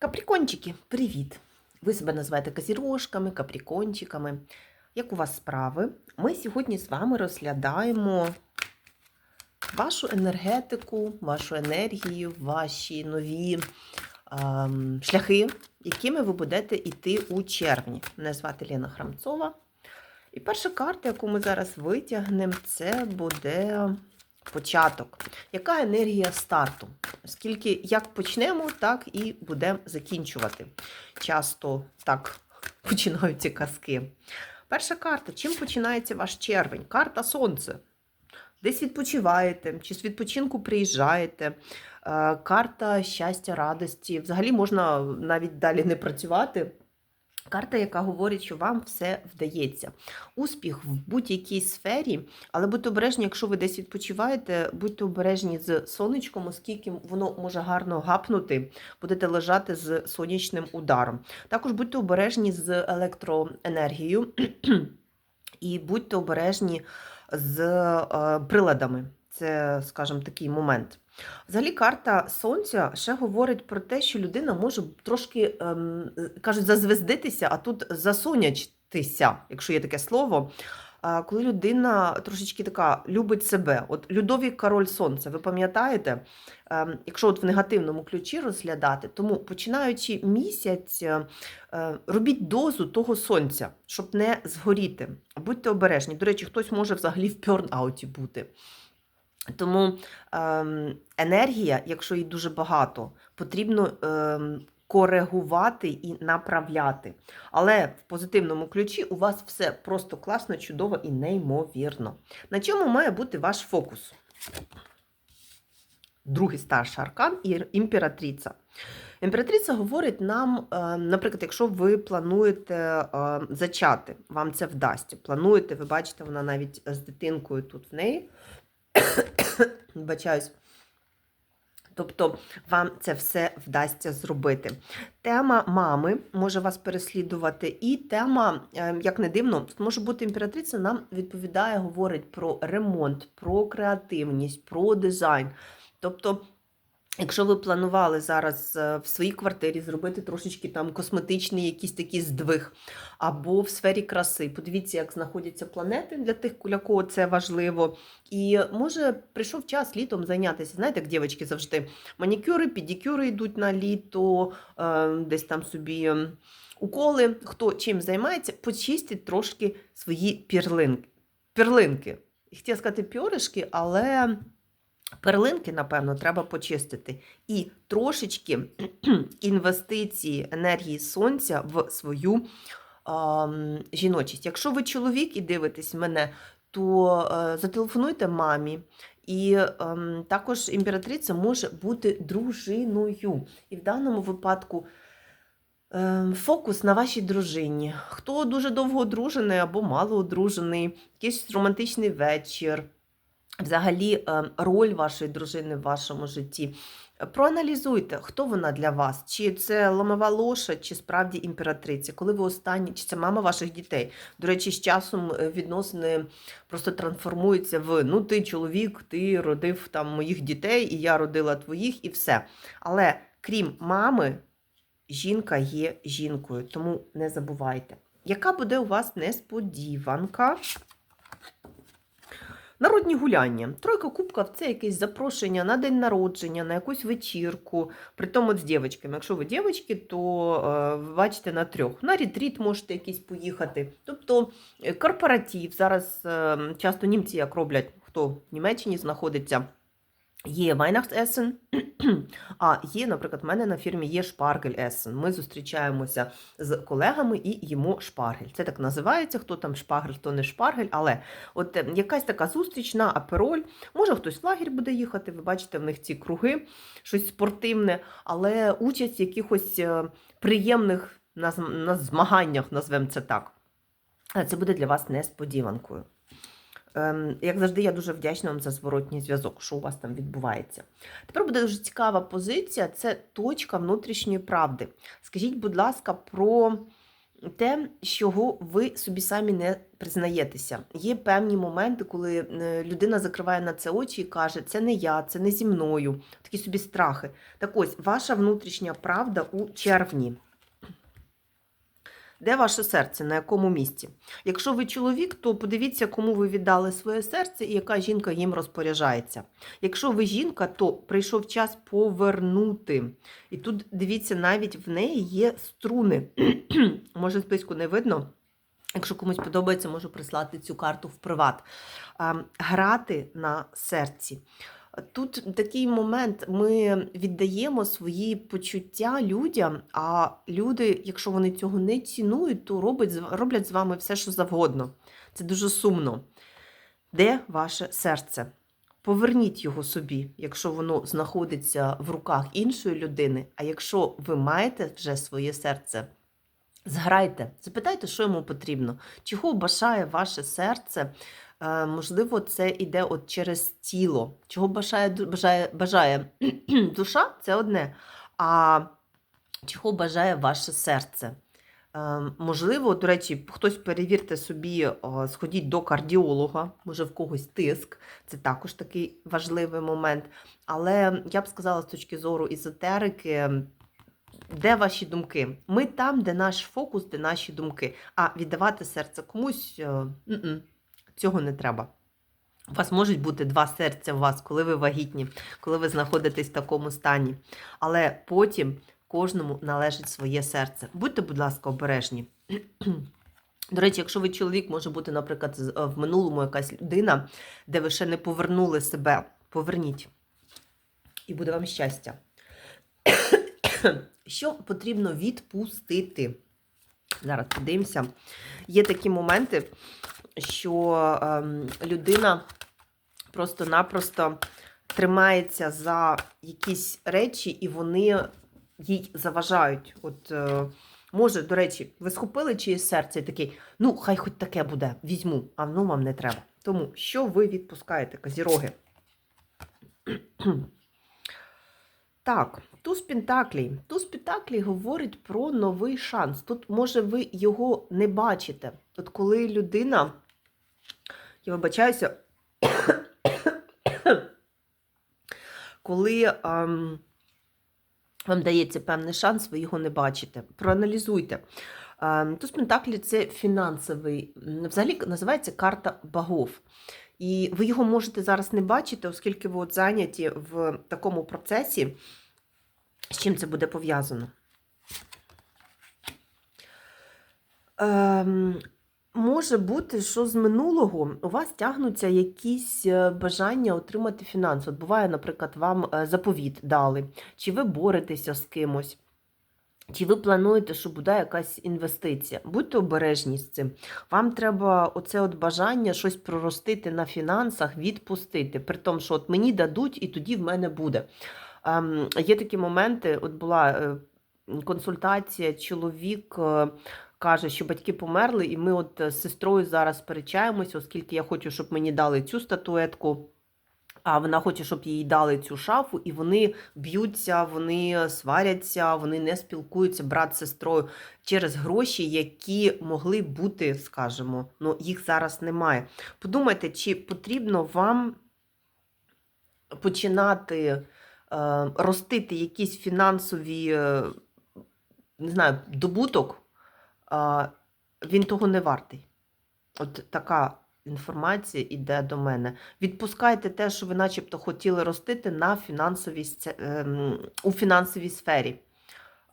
Каприкончики, привіт! Ви себе називаєте казірожками, каприкончиками. Як у вас справи? Ми сьогодні з вами розглядаємо вашу енергетику, вашу енергію, ваші нові ем, шляхи, якими ви будете йти у червні. Мене звати Лена Храмцова. І перша карта, яку ми зараз витягнемо, це буде початок. Яка енергія старту? Оскільки як почнемо, так і будемо закінчувати. Часто так починаються казки. Перша карта. Чим починається ваш червень? Карта Сонце. Десь відпочиваєте, чи з відпочинку приїжджаєте. Е, Карта щастя, радості. Взагалі можна навіть далі не працювати. Карта, яка говорить, що вам все вдається. Успіх в будь-якій сфері, але будьте обережні, якщо ви десь відпочиваєте, будьте обережні з сонечком, оскільки воно може гарно гапнути, будете лежати з сонячним ударом. Також будьте обережні з електроенергією і будьте обережні з е, приладами. Це, скажімо, такий момент. Взагалі, карта сонця ще говорить про те, що людина може трошки, ем, кажуть, зазвездитися, а тут засонячтися, якщо є таке слово. А коли людина трошечки така любить себе, от Людовік король сонця, ви пам'ятаєте, Ем, якщо от в негативному ключі розглядати, тому починаючи місяць, е, е, робіть дозу того сонця, щоб не згоріти. Будьте обережні. До речі, хтось може взагалі в пьорнауті бути. Тому ем, енергія, якщо її дуже багато, потрібно ем, коригувати і направляти. Але в позитивному ключі у вас все просто класно, чудово і неймовірно. На чому має бути ваш фокус? Другий старший аркан і імператриця. Імператриця говорить нам, е, наприклад, якщо ви плануєте зачати, вам це вдасться. Плануєте, ви бачите, вона навіть з дитинкою тут в неї. Вибачаюсь. Тобто вам це все вдасться зробити. Тема мами може вас переслідувати, і тема, е, як не дивно, може бути імператриця, нам відповідає, говорить про ремонт, про креативність, про дизайн. Тобто, якщо ви планували зараз е, в своїй квартирі зробити трошечки там косметичний якийсь такий здвиг, або в сфері краси, подивіться, як знаходяться планети для тих, для кого це важливо. І може прийшов час літом зайнятися. Знаєте, як дівчатки завжди манікюри, педикюри йдуть на літо, е, десь там собі. Уколи, хто чим займається, почистить трошки свої перлинки. перлинки. Хотіла сказати пьоришки, але Перлинки, напевно, треба почистити. І трошечки інвестиції енергії сонця в свою е, жіночість. Якщо ви чоловік і дивитесь мене, то е, зателефонуйте мамі. І е, також імператриця може бути дружиною. І в даному випадку е, фокус на вашій дружині. Хто дуже довго одружений або мало одружений, якийсь романтичний вечір взагалі е, роль вашої дружини в вашому житті. Проаналізуйте, хто вона для вас, чи це ломова лоша, чи справді імператриця, коли ви останні, чи це мама ваших дітей. До речі, з часом е, відносини просто трансформуються в ну, ти чоловік, ти родив там моїх дітей, і я родила твоїх, і все. Але крім мами, жінка є жінкою, тому не забувайте. Яка буде у вас несподіванка? Народні гуляння. Тройка кубків – це якесь запрошення на день народження, на якусь вечірку. Притом от з дівчатками. Якщо ви дівчатки, то е, бачите на трьох. На ретріт можете якийсь поїхати. Тобто е, корпоратив. Зараз е, часто німці як роблять, хто в Німеччині знаходиться. Є Weihnachtsеssen, а є, наприклад, в мене на фірмі є Шпаргель-Ессен. Ми зустрічаємося з колегами і їмо шпаргель. Це так називається, хто там шпаргель, хто не шпаргель. Але от е, якась така зустріч на апероль. Може, хтось в лагерь буде їхати, ви бачите, в них ці круги, щось спортивне, але участь в якихось е, приємних на, змаганнях, назвемо це так. Це буде для вас несподіванкою. Ем, як завжди, я дуже вдячна вам за зворотній зв'язок, що у вас там відбувається. Тепер буде дуже цікава позиція це точка внутрішньої правди. Скажіть, будь ласка, про те, чого ви собі самі не признаєтеся. Є певні моменти, коли е, людина закриває на це очі і каже, це не я, це не зі мною. Такі собі страхи. Так ось, ваша внутрішня правда у червні. Де ваше серце? На якому місці? Якщо ви чоловік, то подивіться, кому ви віддали своє серце і яка жінка їм розпоряджається. Якщо ви жінка, то прийшов час повернути. І тут дивіться, навіть в неї є струни. Може, списку не видно. Якщо комусь подобається, можу прислати цю карту в приват. Грати на серці. Тут такий момент, ми віддаємо свої почуття людям, а люди, якщо вони цього не цінують, то роблять, роблять з вами все, що завгодно. Це дуже сумно. Де ваше серце? Поверніть його собі, якщо воно знаходиться в руках іншої людини. А якщо ви маєте вже своє серце, зграйте, запитайте, що йому потрібно, чого бажає ваше серце. Е, Можливо, це йде от через тіло. Чого бажає, бажає, бажає душа це одне. А чого бажає ваше серце? Е, Можливо, до речі, хтось перевірте собі, сходіть до кардіолога, може в когось тиск, це також такий важливий момент. Але я б сказала, з точки зору езотерики, де ваші думки? Ми там, де наш фокус, де наші думки. А віддавати серце комусь е, м-м, цього не треба. У вас можуть бути два серця у вас, коли ви вагітні, коли ви знаходитесь в такому стані. Але потім кожному належить своє серце. Будьте, будь ласка, обережні. До речі, якщо ви чоловік, може бути, наприклад, е, в минулому якась людина, де ви ще не повернули себе, поверніть. І буде вам щастя. Що потрібно відпустити? Зараз подивимося. Є такі моменти, що ем, людина просто-напросто тримається за якісь речі, і вони їй заважають. От, е, може, до речі, ви схопили чиєсь серце і такий, ну, хай хоч таке буде, візьму, а воно вам не треба. Тому що ви відпускаєте, козіроги? Так, туз Пентаклій. Туз Пентаклій говорить про новий шанс. Тут, може, ви його не бачите. От коли людина, я вибачаюся, коли ем, вам дається певний шанс, ви його не бачите. Проаналізуйте. Ем, туз Пентаклі це фінансовий, взагалі називається карта богов. І ви його можете зараз не бачити, оскільки ви от зайняті в такому процесі. З чим це буде пов'язано? Ем, може бути, що з минулого у вас тягнуться якісь е, бажання отримати фінанси. От буває, наприклад, вам е, заповіт дали, чи ви боретеся з кимось. Чи ви плануєте, що буде якась інвестиція? Будьте обережні з цим. Вам треба оце от бажання щось проростити на фінансах, відпустити. При тому, що от мені дадуть, і тоді в мене буде. Ем, є такі моменти, от була е, консультація, чоловік каже, що батьки померли, і ми от з сестрою зараз сперечаємося, оскільки я хочу, щоб мені дали цю статуетку. А вона хоче, щоб їй дали цю шафу, і вони б'ються, вони сваряться, вони не спілкуються брат з сестрою через гроші, які могли бути, скажімо, ну їх зараз немає. Подумайте, чи потрібно вам починати е, ростити якісь фінансові, е, не знаю, добуток, е, він того не вартий. От така інформація йде до мене. Відпускайте те, що ви начебто хотіли ростити на фінансовій, ем, у фінансовій сфері.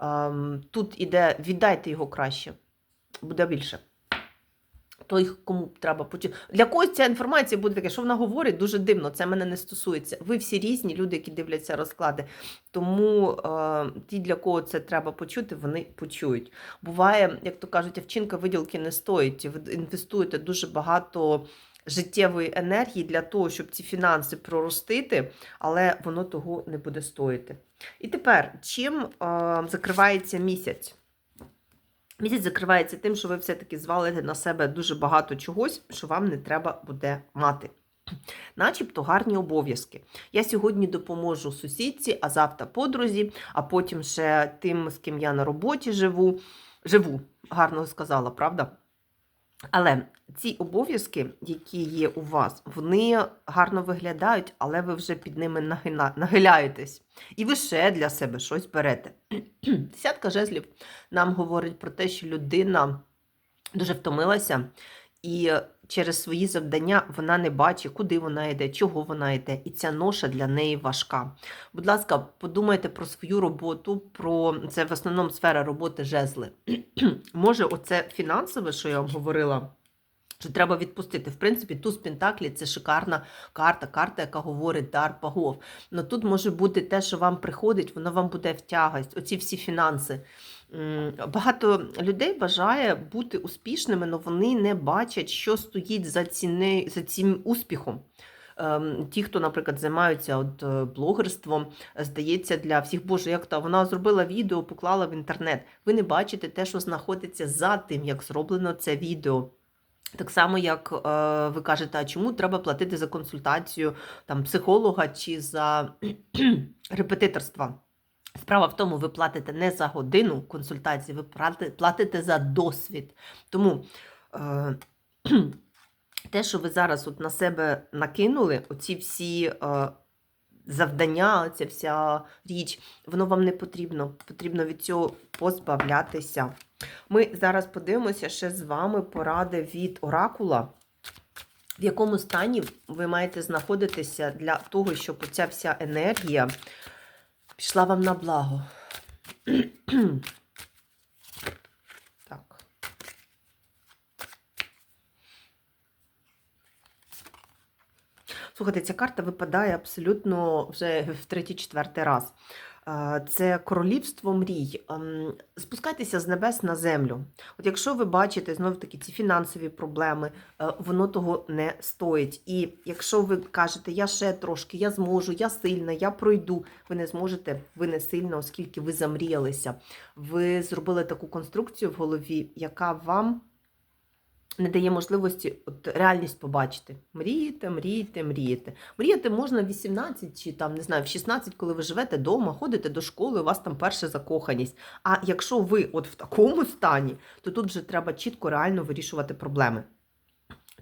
Ем, Тут іде, віддайте його краще, буде більше. Той, кому треба почути. Для когось ця інформація буде таке, що вона говорить, дуже дивно, це мене не стосується. Ви всі різні люди, які дивляться розклади. Тому е, ті, для кого це треба почути, вони почують. Буває, як то кажуть, вчинка виділки не стоїть. Ви інвестуєте дуже багато життєвої енергії для того, щоб ці фінанси проростити, але воно того не буде стоїти. І тепер, чим е, закривається місяць? Місяць закривається тим, що ви все-таки звалите на себе дуже багато чогось, що вам не треба буде мати. Начебто гарні обов'язки. Я сьогодні допоможу сусідці, а завтра подрузі, а потім ще тим, з ким я на роботі живу. живу, гарно сказала, правда? Але ці обов'язки, які є у вас, вони гарно виглядають, але ви вже під ними нагина- нагиляєтесь. І ви ще для себе щось берете. Десятка жезлів нам говорить про те, що людина дуже втомилася, і через свої завдання вона не бачить, куди вона йде, чого вона йде. І ця ноша для неї важка. Будь ласка, подумайте про свою роботу, про це в основному сфера роботи жезли. Може, оце фінансове, що я вам говорила. Що треба відпустити. В принципі, туз Пентаклі це шикарна карта, карта, яка говорить дар богов. Но тут може бути те, що вам приходить, воно вам буде в тягость. Оці всі фінанси. Багато людей бажає бути успішними, але вони не бачать, що стоїть за, ціни, за цим успіхом. Ем, Ті, хто, наприклад, займаються от, е, блогерством, здається, для всіх, боже, як то вона зробила відео, поклала в інтернет. Ви не бачите те, що знаходиться за тим, як зроблено це відео. Так само, як е, ви кажете, а чому треба платити за консультацію там, психолога чи за репетиторства? Справа в тому, ви платите не за годину консультації, ви платите за досвід. Тому е, те, що ви зараз от на себе накинули, оці всі е, завдання, ця вся річ, воно вам не потрібно. Потрібно від цього позбавлятися. Ми зараз подивимося ще з вами поради від оракула. В якому стані ви маєте знаходитися для того, щоб оця вся енергія пішла вам на благо. так. Слухайте, ця карта випадає абсолютно вже в третій-четвертий раз. Е, Це королівство мрій. Ем, Спускайтеся з небес на землю. От якщо ви бачите знов таки ці фінансові проблеми, е, воно того не стоїть. І якщо ви кажете, я ще трошки, я зможу, я сильна, я пройду, ви не зможете, ви не сильна, оскільки ви замріялися. Ви зробили таку конструкцію в голові, яка вам не дає можливості от, реальність побачити. Мрієте, мрієте, мрієте. Мріяти можна в 18 чи там, не знаю, в 16, коли ви живете вдома, ходите до школи, у вас там перша закоханість. А якщо ви от в такому стані, то тут вже треба чітко, реально вирішувати проблеми.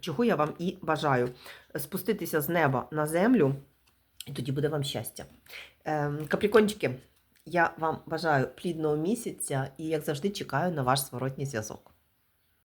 Чого я вам і бажаю. Спуститися з неба на землю, і тоді буде вам щастя. Ем, Каприкончики, я вам бажаю плідного місяця і, як завжди, чекаю на ваш зворотній зв'язок.